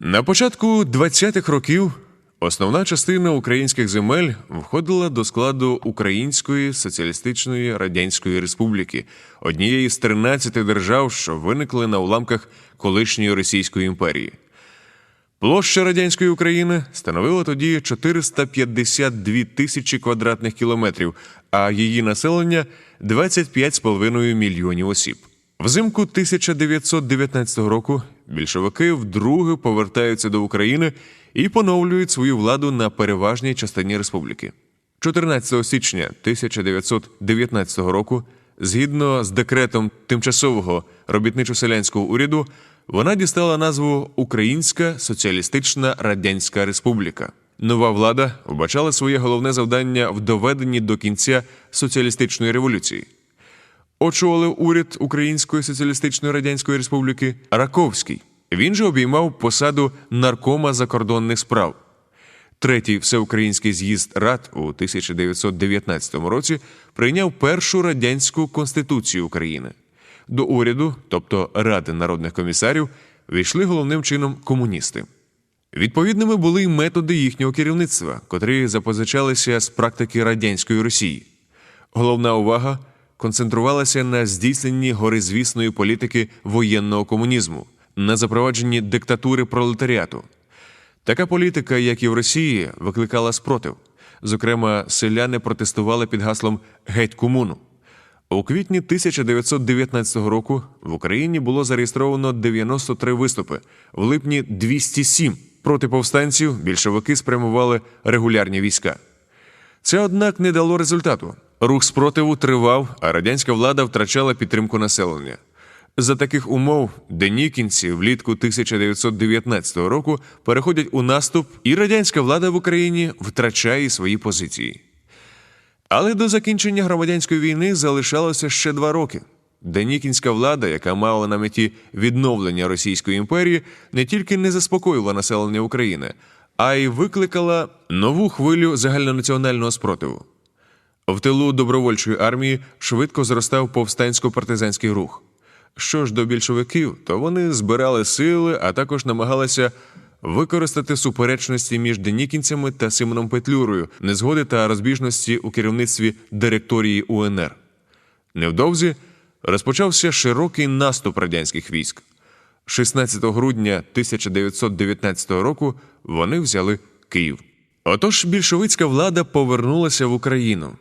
На початку 20-х років основна частина українських земель входила до складу Української соціалістичної радянської республіки, однієї з 13 держав, що виникли на уламках колишньої Російської імперії. Площа радянської України становила тоді 452 тисячі квадратних кілометрів, а її населення 25,5 мільйонів осіб. Взимку 1919 року більшовики вдруге повертаються до України і поновлюють свою владу на переважній частині республіки. 14 січня 1919 року, згідно з декретом тимчасового робітничо-селянського уряду, вона дістала назву Українська Соціалістична Радянська Республіка. Нова влада вбачала своє головне завдання в доведенні до кінця соціалістичної революції. Очолив уряд Української Соціалістичної Радянської Республіки Раковський. Він же обіймав посаду наркома закордонних справ. Третій всеукраїнський з'їзд рад у 1919 році прийняв першу радянську конституцію України. До уряду, тобто Ради народних комісарів, війшли головним чином комуністи. Відповідними були й методи їхнього керівництва, котрі запозичалися з практики радянської Росії. Головна увага концентрувалася на здійсненні горизвісної політики воєнного комунізму, на запровадженні диктатури пролетаріату. Така політика, як і в Росії, викликала спротив. Зокрема, селяни протестували під гаслом Геть комуну. У квітні 1919 року в Україні було зареєстровано 93 виступи, в липні 207. Проти повстанців більшовики спрямували регулярні війська. Це, однак, не дало результату. Рух спротиву тривав, а радянська влада втрачала підтримку населення. За таких умов денікінці влітку 1919 року переходять у наступ, і радянська влада в Україні втрачає свої позиції. Але до закінчення громадянської війни залишалося ще два роки. Денікінська влада, яка мала на меті відновлення Російської імперії, не тільки не заспокоїла населення України, а й викликала нову хвилю загальнонаціонального спротиву. В тилу добровольчої армії швидко зростав повстансько-партизанський рух. Що ж до більшовиків, то вони збирали сили, а також намагалися використати суперечності між денікінцями та Симоном Петлюрою, незгоди та розбіжності у керівництві директорії УНР. Невдовзі розпочався широкий наступ радянських військ. 16 грудня 1919 року вони взяли Київ. Отож, більшовицька влада повернулася в Україну.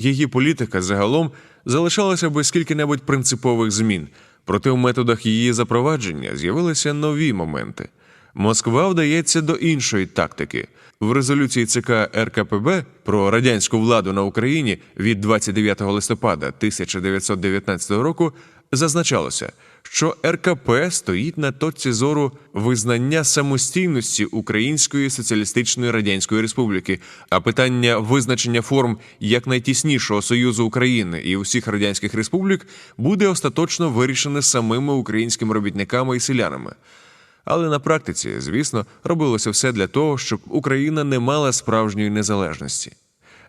Її політика загалом залишалася без скільки-небудь принципових змін, проте в методах її запровадження з'явилися нові моменти. Москва вдається до іншої тактики. В резолюції ЦК РКПБ про радянську владу на Україні від 29 листопада 1919 року зазначалося, що РКП стоїть на точці зору визнання самостійності Української соціалістичної радянської республіки, а питання визначення форм як найтіснішого союзу України і усіх радянських республік буде остаточно вирішене самими українськими робітниками і селянами. Але на практиці, звісно, робилося все для того, щоб Україна не мала справжньої незалежності.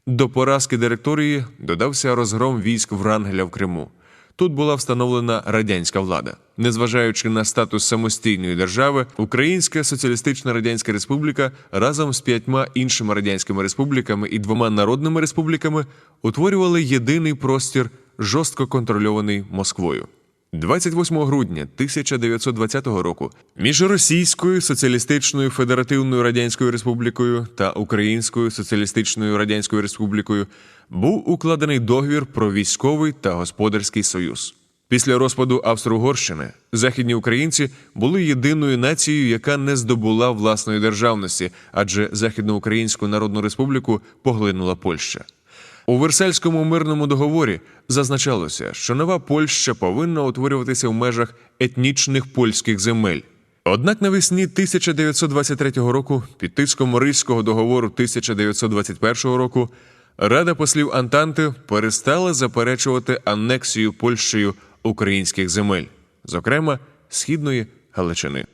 До поразки директорії додався розгром військ Врангеля в Криму. Тут була встановлена радянська влада. Незважаючи на статус самостійної держави, Українська Соціалістична Радянська Республіка разом з п'ятьма іншими радянськими республіками і двома народними республіками утворювали єдиний простір, жорстко контрольований Москвою. 28 грудня 1920 року між Російською Соціалістичною Федеративною Радянською Республікою та Українською Соціалістичною Радянською Республікою був укладений договір про військовий та господарський союз. Після розпаду Австро-Угорщини західні українці були єдиною нацією, яка не здобула власної державності, адже Західноукраїнську Народну Республіку поглинула Польща. У Версальському мирному договорі зазначалося, що нова Польща повинна утворюватися в межах етнічних польських земель. Однак навесні 1923 року, під тиском Ризького договору 1921 року, Рада послів Антанти перестала заперечувати анексію Польщею українських земель, зокрема східної Галичини.